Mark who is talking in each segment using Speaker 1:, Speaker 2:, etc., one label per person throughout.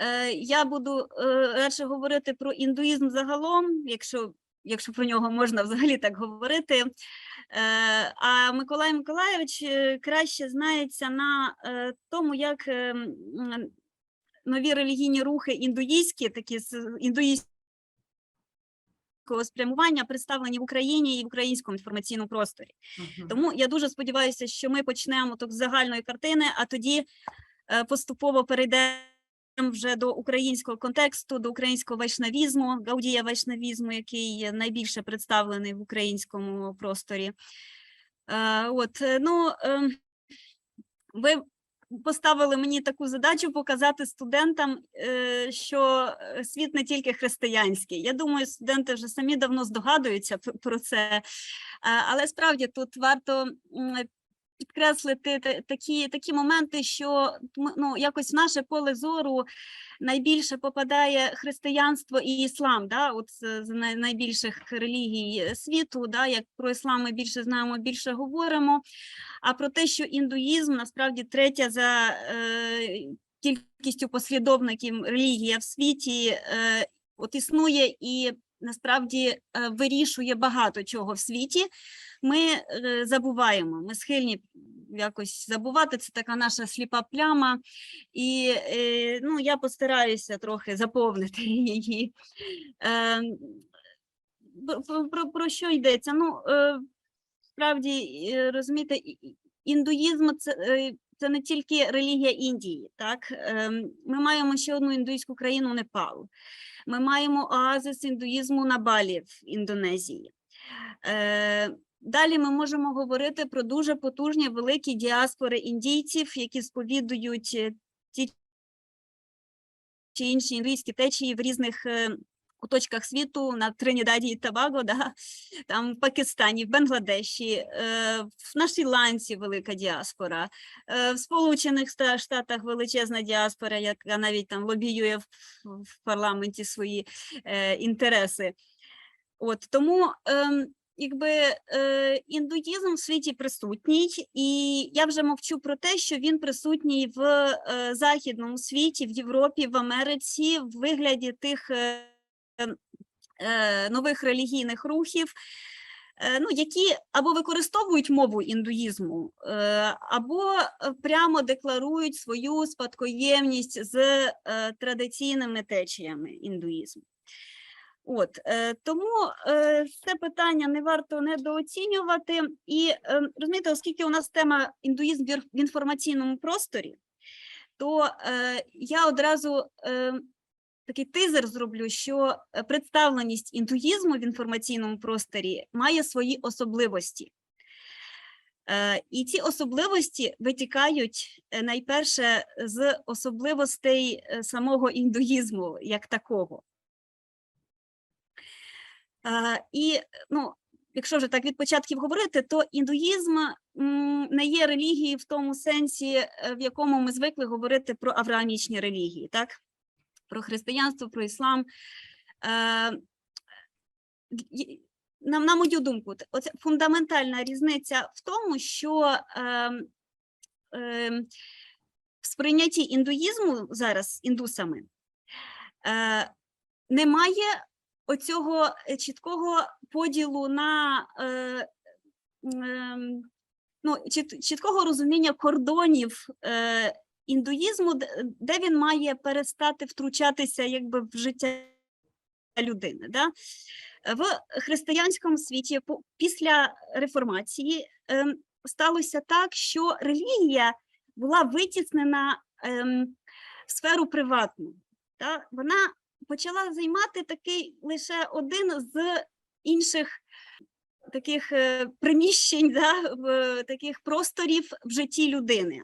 Speaker 1: е, я буду е, радше говорити про індуїзм загалом, якщо, якщо про нього можна взагалі так говорити. Е, а Миколай Миколайович е, краще знається на тому, як нові релігійні рухи індуїстські, такі з індуїстського спрямування представлені в Україні і в українському інформаційному просторі.
Speaker 2: Мгм.
Speaker 1: Тому я дуже сподіваюся, що ми почнемо так з загальної картини, а тоді поступово перейдемо вже до українського контексту, до українського вайшнавізму, гаудія вайшнавізму, який найбільше представлений в українському просторі. Е, От, е, ну, ем, ви поставили мені таку задачу показати студентам, е, що світ не тільки християнський. Я думаю, студенти вже самі давно здогадуються про це. Але справді тут варто підкреслити такі, такі моменти, що ну, якось в наше поле зору найбільше попадає християнство і іслам, да? от з найбільших релігій світу. Да? Як про іслам ми більше знаємо, більше говоримо. А про те, що індуїзм насправді третя за е, кількістю послідовників релігія в світі, е, от існує і насправді е, вирішує багато чого в світі. Ми е, забуваємо, ми схильні якось забувати. Це така наша сліпа пляма, і е, ну, я постараюся трохи заповнити її. Е, про- про, що йдеться? Ну, е, справді розумієте, індуїзм це, це не тільки релігія Індії. Так? Ем, Ми маємо ще одну індуїзьку країну Непал. Ми маємо оазис індуїзму на Балі в Індонезії. Далі ми можемо говорити про дуже потужні великі діаспори індійців, які сповідують е, ті чи інші індуїзькі течії в різних е, куточках світу на Тринідаді і Табаго, да, там в Пакистані, в Бангладеші, е, в- на Шрі-Ланці велика діаспора, в Сполучених Штатах величезна діаспора, яка навіть там лобіює в, парламенті свої інтереси. От тому. Якби е, індуїзм в світі присутній, і я вже мовчу про те, що він присутній в е, західному світі, в Європі, в Америці, в вигляді тих е, е, нових релігійних рухів, е, ну, які або використовують мову індуїзму, е, або прямо декларують свою спадкоємність з е, традиційними течіями індуїзму. От е, тому е, це питання не варто недооцінювати. І е, розумієте, оскільки у нас тема індуїзм в інформаційному просторі, то е, я одразу е, такий тизер зроблю, що е, представленість індуїзму в інформаційному просторі має свої особливості. Е, І ці особливості витікають е, найперше з особливостей е, самого індуїзму як такого. Е, І ну, якщо вже так від початків говорити, то індуїзм не є релігією в тому сенсі, е, в якому ми звикли говорити про авраамічні релігії, так? Про християнство, про іслам. Е, На, на мою думку, оце фундаментальна різниця в тому, що ем, ем, в сприйнятті індуїзму зараз індусами е, немає оцього е, чіткого поділу на е, ем, ну, чіт, чіткого розуміння кордонів е, індуїзму, де, він має перестати втручатися якби в життя людини. Да? В християнському світі після реформації ем, сталося так, що релігія була витіснена в сферу приватну. Та? Вона почала займати такий лише один з інших таких е, приміщень, да, таких просторів в житті людини.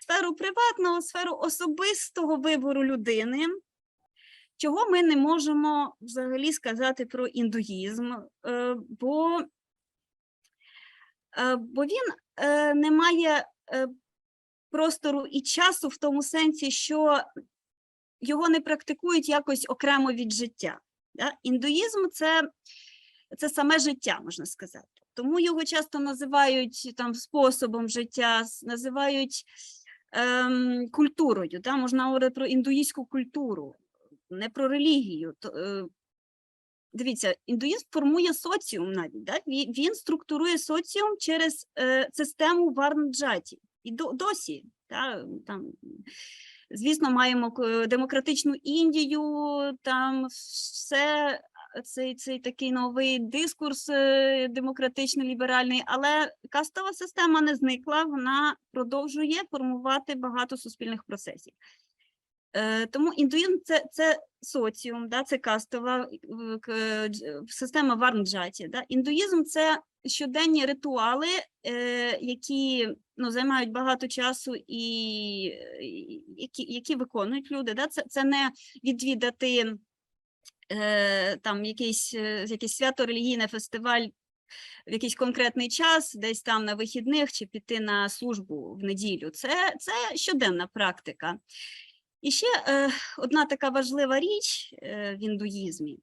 Speaker 1: Сферу приватного, сферу особистого вибору людини, чого ми не можемо взагалі сказати про індуїзм, е, бо, е, бо він не має простору і часу в тому сенсі, що його не практикують якось окремо від життя. Да? Індуїзм це, це саме життя, можна сказати. Тому його часто називають там способом життя, називають ем, культурою. Да? Можна говорити про індуїзьку культуру, не про релігію. То, е, дивіться, індуїзм формує соціум навіть. Да? Він, структурує соціум через е, систему варнджаті. І до, досі. Да? Там, звісно, маємо демократичну Індію, там все цей, цей такий новий дискурс е, демократичний, ліберальний, але кастова система не зникла, вона продовжує формувати багато суспільних процесів. Е, Тому індуїзм це, це соціум, да, це кастова е, система варнджаті. Да. Індуїзм це щоденні ритуали, е, які ну, займають багато часу і які, які виконують люди. Да. Це, це не відвідати е, там якийсь, е, якийсь свято релігійне фестиваль в якийсь конкретний час, десь там на вихідних чи піти на службу в неділю. Це, це щоденна практика. І ще е, одна така важлива річ е, в індуїзмі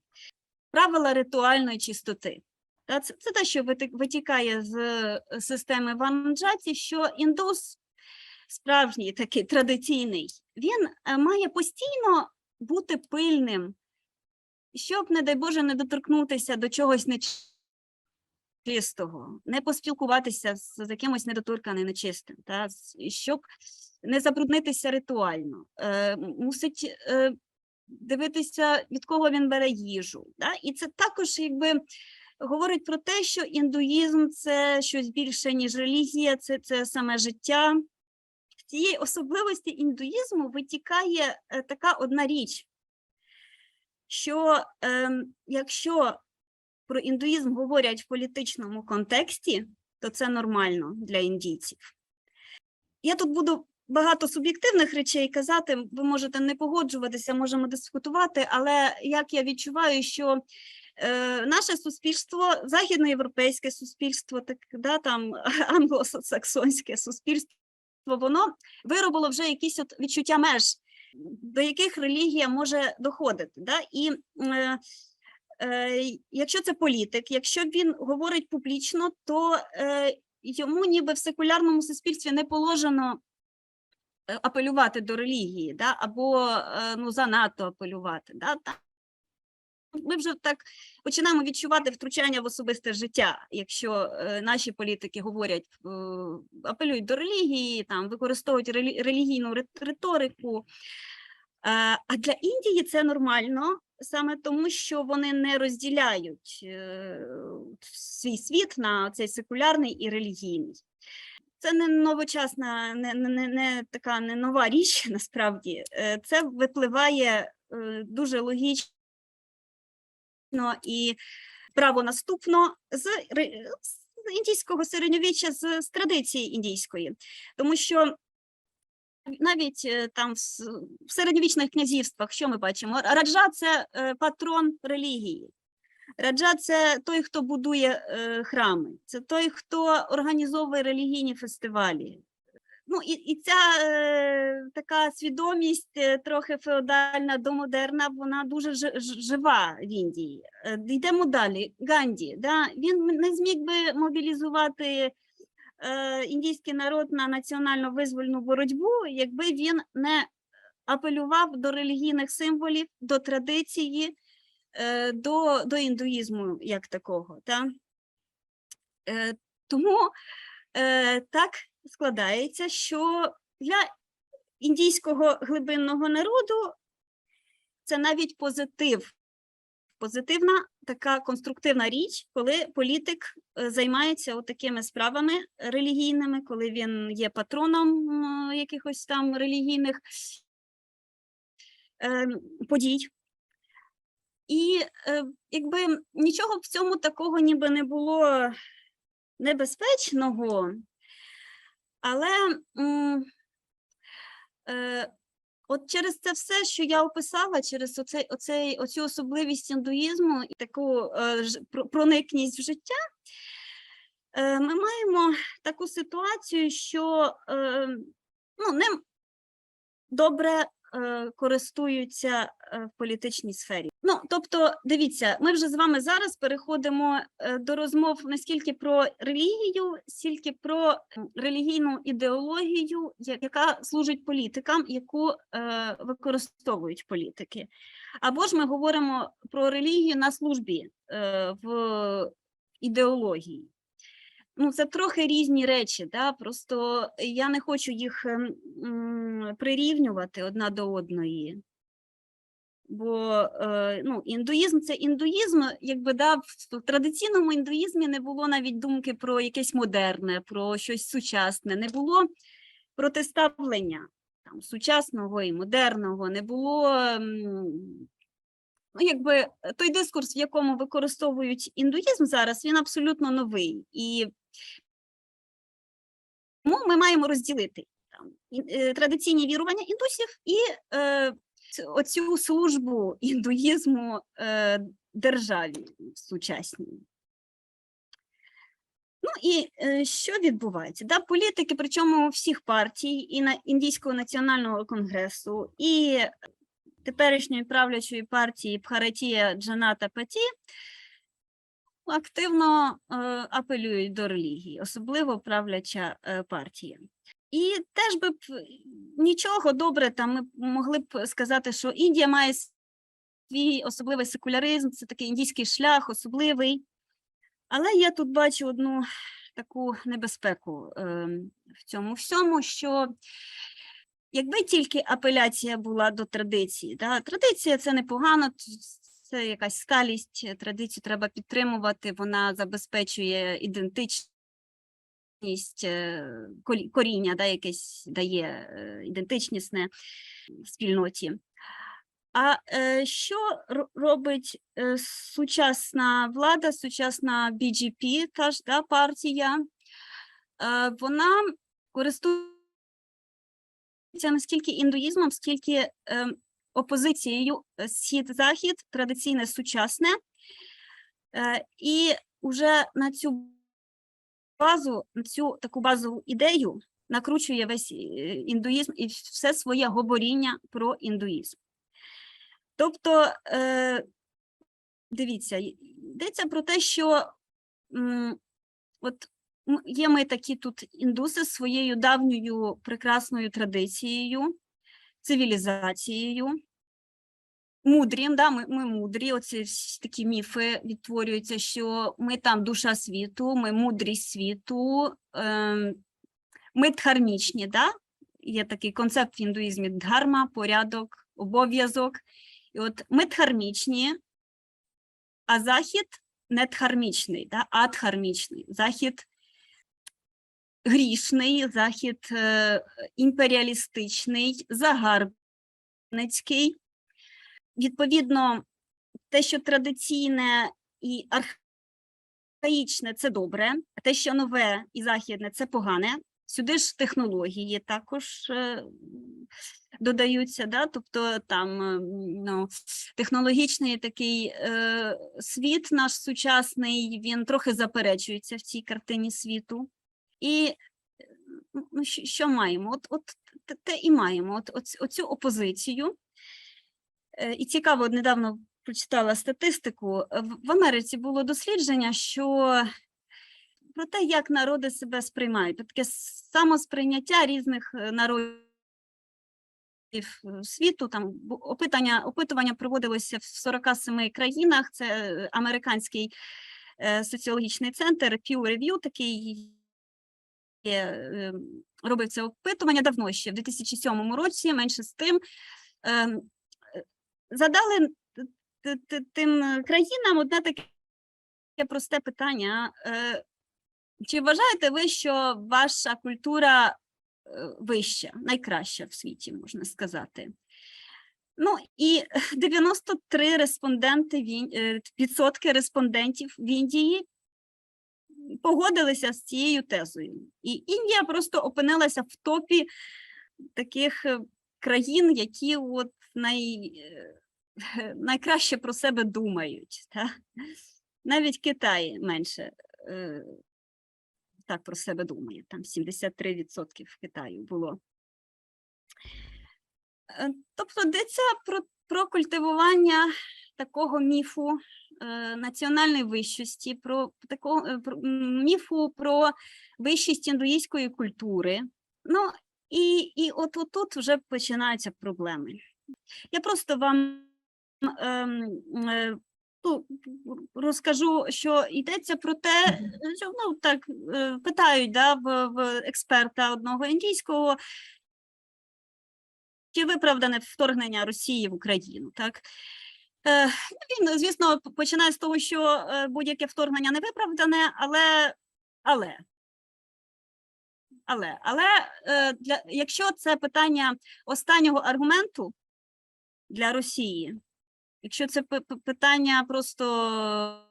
Speaker 1: правила ритуальної чистоти. Та Це, це те, що витікає з е, системи ванджаті, що індус справжній такий традиційний, він е, має постійно бути пильним, щоб, не дай Боже, не доторкнутися до чогось нечистого, не поспілкуватися з, якимось недоторканим нечистим, та, щоб не забруднитися ритуально. Е, мусить е, дивитися, від кого він бере їжу. Да? І це також якби говорить про те, що індуїзм це щось більше, ніж релігія, це, це саме життя. З цієї особливості індуїзму витікає е, така одна річ, що ем, якщо про індуїзм говорять в політичному контексті, то це нормально для індійців. Я тут буду багато суб'єктивних речей казати, ви можете не погоджуватися, можемо дискутувати, але як я відчуваю, що е, наше суспільство, західноєвропейське суспільство, так, да, там англосаксонське суспільство, воно виробило вже якісь от відчуття меж, до яких релігія може доходити. Да? І е, е, якщо це політик, якщо він говорить публічно, то е, йому ніби в секулярному суспільстві не положено е, апелювати до релігії, да? або е, ну, занадто апелювати. Да? Ми вже так починаємо відчувати втручання в особисте життя, якщо е, наші політики говорять, е, апелюють до релігії, там використовують релі- релігійну риторику. Е, А для Індії це нормально саме тому, що вони не розділяють свій світ на цей секулярний і релігійний. Це не новочасна, не, не, не, така не нова річ насправді. Це випливає дуже логічно і правонаступно з, з індійського середньовіччя, з, з традиції індійської, тому що навіть е, там в середньовічних князівствах, що ми бачимо? Раджа це е, патрон релігії. Раджа це той, хто будує е, храми, це той, хто організовує релігійні фестивалі. Ну і, і ця е, така свідомість е, трохи феодальна домодерна, вона дуже жи- ж- жива в Індії. Е, Йдемо далі. Ганді, да? він не зміг би мобілізувати е, індійський народ на національно визвольну боротьбу, якби він не апелював до релігійних символів, до традиції, е, до, до індуїзму як такого. Та? Тому так складається, що для індійського глибинного народу це навіть позитив. Позитивна така конструктивна річ, коли політик е, займається такими справами релігійними, коли він є патроном якихось там релігійних ем, подій. І е, якби нічого в цьому такого ніби не було небезпечного, але е, от через це все, що я описала, через оцей, оцей, оцю особливість індуїзму і таку е, проникність в життя, е, ми маємо таку ситуацію, що ну, не добре користуються е, в політичній сфері. Ну, тобто, дивіться, ми вже з вами зараз переходимо е, до розмов не скільки про релігію, стільки про релігійну ідеологію, яка служить політикам, яку е, використовують політики. Або ж ми говоримо про релігію на службі е, в ідеології. Ну, це трохи різні речі, да? просто я не хочу їх ем, прирівнювати одна до одної. Бо е, ну, індуїзм це індуїзм, якби да, в традиційному індуїзмі не було навіть думки про якесь модерне, про щось сучасне, не було протиставлення там, сучасного і модерного, не було м, ну, якби е, той дискурс, в якому використовують індуїзм зараз, він абсолютно новий. І тому ми маємо розділити там, е, традиційні вірування індусів і е, оцю службу індуїзму е, державі сучасній. Ну і е, що відбувається? Да, політики, причому всіх партій, і на Індійського національного конгресу, і теперішньої правлячої партії Бхаратія Джаната Паті активно е, апелюють до релігії, особливо правляча е, партія. І теж би б нічого добре там ми могли б сказати, що Індія має свій особливий секуляризм, це такий індійський шлях, особливий. Але я тут бачу одну таку небезпеку е, в цьому всьому, що якби тільки апеляція була до традиції, да, традиція це непогано, це якась сталість, е, традицію треба підтримувати, вона забезпечує ідентичність, е, коріння, да, якесь дає е, ідентичнісне спільноті. А е, що робить сучасна влада, сучасна BGP, та ж да, партія? Вона користується не скільки індуїзмом, скільки е, опозицією е, схід-захід, традиційне сучасне. Е, і вже на цю базу, на цю таку базову ідею накручує весь індуїзм і все своє говоріння про індуїзм. Тобто, дивіться, йдеться про те, що от є ми такі тут індуси з своєю давньою прекрасною традицією, цивілізацією, мудрі, да, ми, ми мудрі, оці такі міфи відтворюються, що ми там душа світу, ми мудрість світу, ем, ми дхармічні, да? є такий концепт в індуїзмі дхарма, порядок, обов'язок. І от ми дхармічні, а захід не дхармічний, да? а дхармічний. Захід грішний, захід е, імперіалістичний, загарбницький. Відповідно, те, що традиційне і архаїчне це добре, а те, що нове і західне це погане. Сюди ж технології також е, додаються, да? тобто там е, ну, технологічний такий е, світ наш сучасний, він трохи заперечується в цій картині світу. І що, маємо? От, от те- і маємо. От, оцю опозицію. Е, І цікаво, недавно прочитала статистику. е, В Америці було дослідження, що про те, як народи себе сприймають, таке самосприйняття різних е, народів світу. Там опитання, опитування проводилося в 47 країнах. Це американський соціологічний центр Pew Review, такий робив це опитування давно ще в 2007 році, менше з тим. Ем, е, Задали тим е, країнам одне таке просте питання. е, Чи вважаєте ви, що ваша культура е, вища, найкраща в світі, можна сказати? Ну і 93 респонденти е, відсотки респондентів в Індії погодилися з цією тезою. І Індія просто опинилася в топі таких е, країн, які от най, е, найкраще про себе думають. Та? Навіть Китай менше е, так про себе думає, там 73% в Китаю було. Тобто йдеться про, про культивування такого міфу національної вищості, про такого е, про, міфу про вищість індуїзької культури. Ну і, і от тут вже починаються проблеми. Я просто вам ем, е, ну, розкажу, що йдеться про те, що ну так е, питають да, в, в експерта одного індійського, чи виправдане вторгнення Росії в Україну, так? Е, він, звісно, починає з того, що е, будь-яке вторгнення не виправдане, але, але, але, але е, для, якщо це питання останнього аргументу для Росії, якщо це пи- пи- питання просто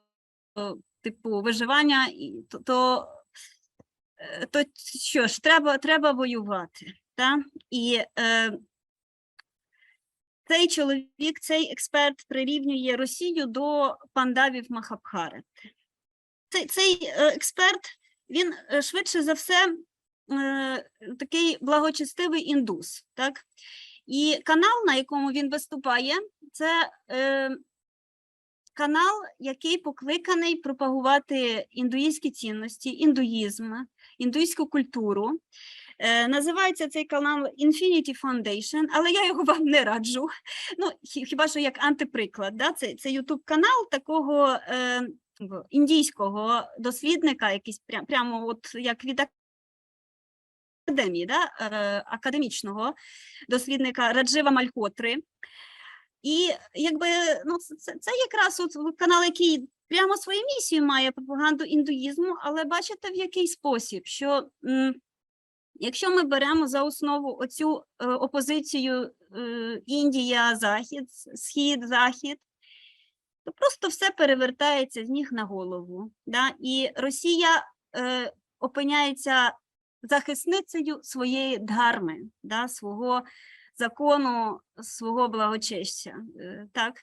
Speaker 1: типу виживання, то, то, то що ж, треба, треба воювати. Та? І цей чоловік, цей експерт прирівнює Росію до пандавів Махабхарати. Цей, цей е, експерт, він е, швидше за все е, такий благочестивий індус. Так? І канал, на якому він виступає, це канал, який покликаний пропагувати індуїзькі цінності, індуїзм, індуїзьку культуру. Е, називається цей канал Infinity Foundation, але я його вам не раджу. Ну, хіба що як антиприклад. Да? Це, це YouTube канал такого е, індійського дослідника, якийсь прям, прямо от як від академії, да? е, академічного дослідника Раджива Малькотри. І якби ну, це, це якраз от канал, який прямо свою місію має пропаганду індуїзму, але бачите, в який спосіб, що якщо ми беремо за основу оцю е, опозицію е, Індія, Захід, Схід, Захід, то просто все перевертається з ніг на голову. Да? І Росія е, опиняється захисницею своєї дгарми, да? свого закону, свого благочестя. е, Так?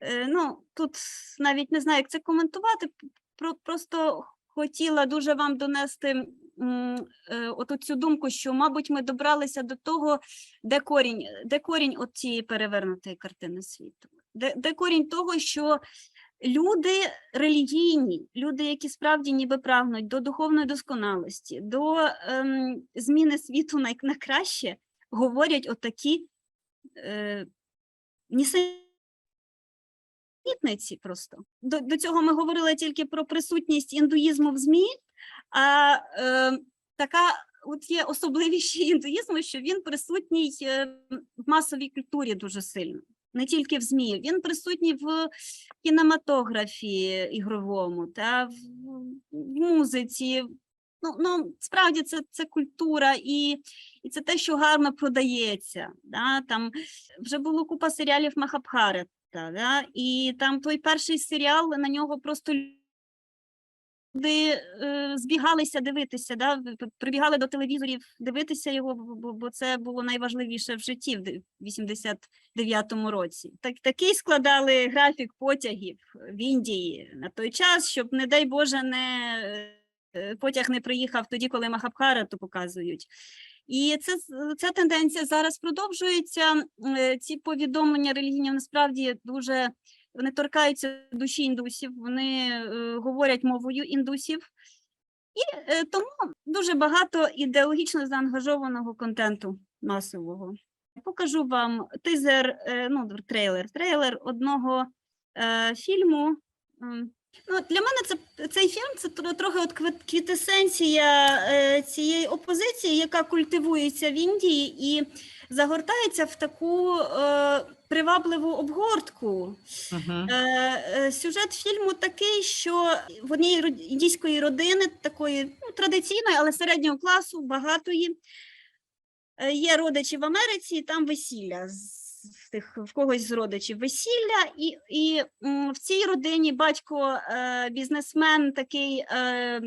Speaker 1: Е, Ну, тут навіть не знаю, як це коментувати. Про, просто хотіла дуже вам донести е, цю думку, що, мабуть, ми добралися до того, де корінь, де корінь от цієї перевернутої картини світу, де, де корінь того, що люди релігійні, люди, які справді ніби прагнуть до духовної досконалості, до ем, зміни світу на, на краще, говорять отакі е, нісенітниці просто. До, до цього ми говорили тільки про присутність індуїзму в ЗМІ, а е, така от є особливість індуїзму, що він присутній е, в масовій культурі дуже сильно. Не тільки в ЗМІ, він присутній в кінематографі ігровому, та в, в музиці. Ну, ну справді це, це культура і, і це те, що гарно продається. Да? Там вже було купа серіалів Махабхарата, да? і там той перший серіал на нього просто люди е, збігалися дивитися, да? прибігали до телевізорів дивитися його, бо- це було найважливіше в житті в де- 89-му році. Так, такий складали графік потягів в Індії на той час, щоб, не дай Боже, не, е, потяг не приїхав тоді, коли Махабхарату показують. І це, ця тенденція зараз продовжується. Е, Ці повідомлення релігійні насправді дуже вони торкаються душі індусів, вони е, говорять мовою індусів. І е, тому дуже багато ідеологічно заангажованого контенту масового. Покажу вам тизер, е, ну, трейлер, трейлер одного е, фільму. Ну, для мене це цей фільм це трохи от квітесенція е, цієї опозиції, яка культивується в Індії і загортається в таку е, привабливу обгортку.
Speaker 2: Мгм.
Speaker 1: Е, Сюжет фільму такий, що в одній індійської родини, такої ну, традиційної, але середнього класу, багатої, е, є родичі в Америці, і там весілля. З- тих, в когось з родичів весілля, і, і в цій родині батько е, бізнесмен, такий, е,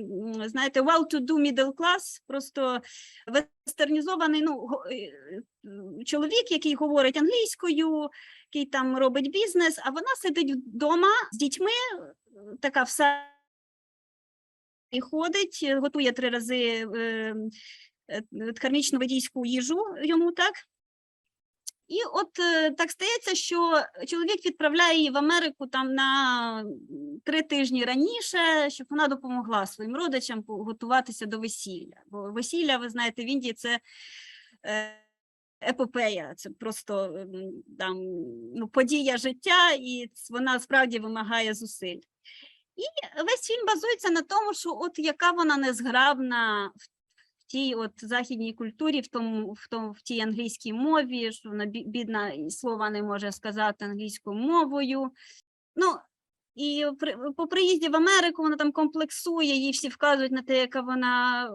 Speaker 1: знаєте, well-to-do middle class, просто вестернізований ну, е, чоловік, який говорить англійською, який там робить бізнес, а вона сидить вдома з дітьми, така вся і ходить, готує три рази кармічну ведійську їжу йому, так? І от е, так стається, що чоловік відправляє її в Америку там на три тижні раніше, щоб вона допомогла своїм родичам готуватися до весілля. Бо весілля, ви знаєте, в Індії це е, епопея, це просто там ну, подія життя, і вона справді вимагає зусиль. І весь фільм базується на тому, що от яка вона незграбна в тій от західній культурі, в тому, в тому в тій англійській мові, що вона бідна слова не може сказати англійською мовою. Ну і при, по приїзді в Америку вона там комплексує, їй всі вказують на те, яка вона е,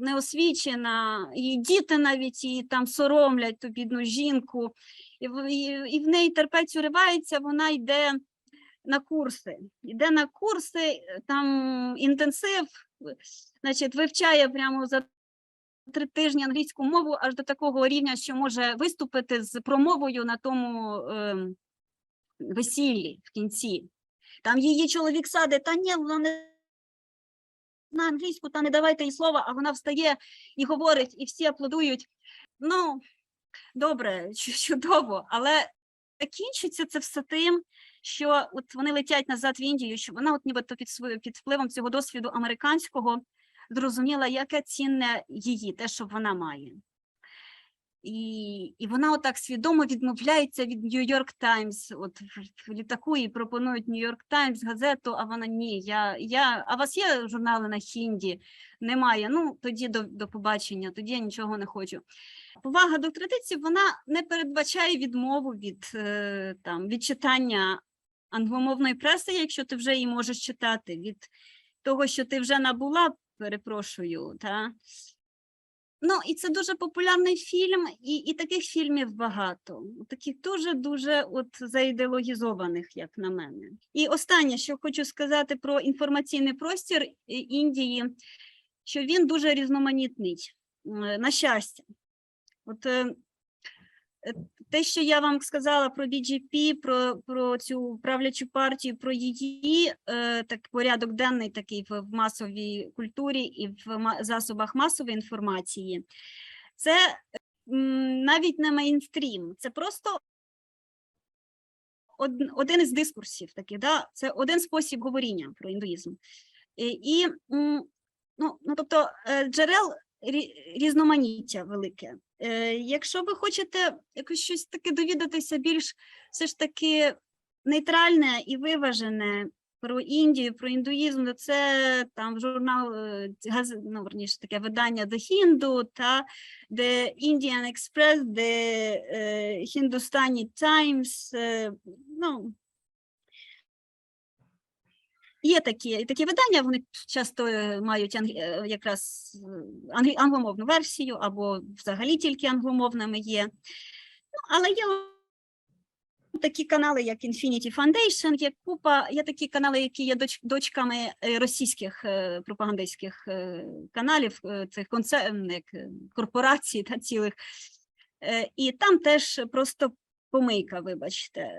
Speaker 1: неосвічена, її діти навіть її там соромлять ту бідну жінку, і, і, і в неї терпець уривається, вона йде на курси. Йде на курси, там інтенсив, значить, вивчає прямо за три тижні англійську мову аж до такого рівня, що може виступити з промовою на тому ем, весіллі в кінці. Там її чоловік саде, та ні, вона не знає англійську, та не давайте їй слова, а вона встає і говорить, і всі аплодують. Ну, добре, чудово, але закінчиться це все тим, що от вони летять назад в Індію, що вона от нібито під свою під впливом цього досвіду американського зрозуміла, яке цінне її, те, що вона має. І, і вона отак свідомо відмовляється від Нью-Йорк Таймс. От в, літаку їй пропонують Нью-Йорк Таймс, газету, а вона ні. Я, я, а у вас є журнали на хінді? Немає. Ну тоді до, до побачення, тоді я нічого не хочу. Повага до традицій вона не передбачає відмову від е, там від читання англомовної преси, якщо ти вже її можеш читати, від того, що ти вже набула, перепрошую, та Ну, і це дуже популярний фільм, і, і таких фільмів багато. Таких дуже-дуже от заідеологізованих, як на мене. І останнє, що хочу сказати про інформаційний простір е, Індії, що він дуже різноманітний, е, на щастя. От е, те, що я вам сказала про BGP, про, про цю правлячу партію, про її е, так, порядок денний такий в, в масовій культурі і в засобах масової інформації, це м, навіть не мейнстрім, це просто од- один із дискурсів таких, да? це один спосіб говоріння про індуїзм. І, і ну, ну, тобто е, джерел різноманіття велике. Е, Якщо ви хочете якось щось таке довідатися більш все ж таки нейтральне і виважене про Індію, про індуїзм, то це там журнал, е, ну, верніше, таке видання The Hindu та The Indian Express, The е, Hindustani Times, ну, Є такі, такі видання, вони часто е, мають е, якраз е, англомовну версію або взагалі тільки англомовними є. Ну, але є такі канали, як Infinity Foundation, є купа, є такі канали, які є доч- дочками російських пропагандистських каналів, цих концерн, корпорацій та цілих. І там теж просто помийка, вибачте.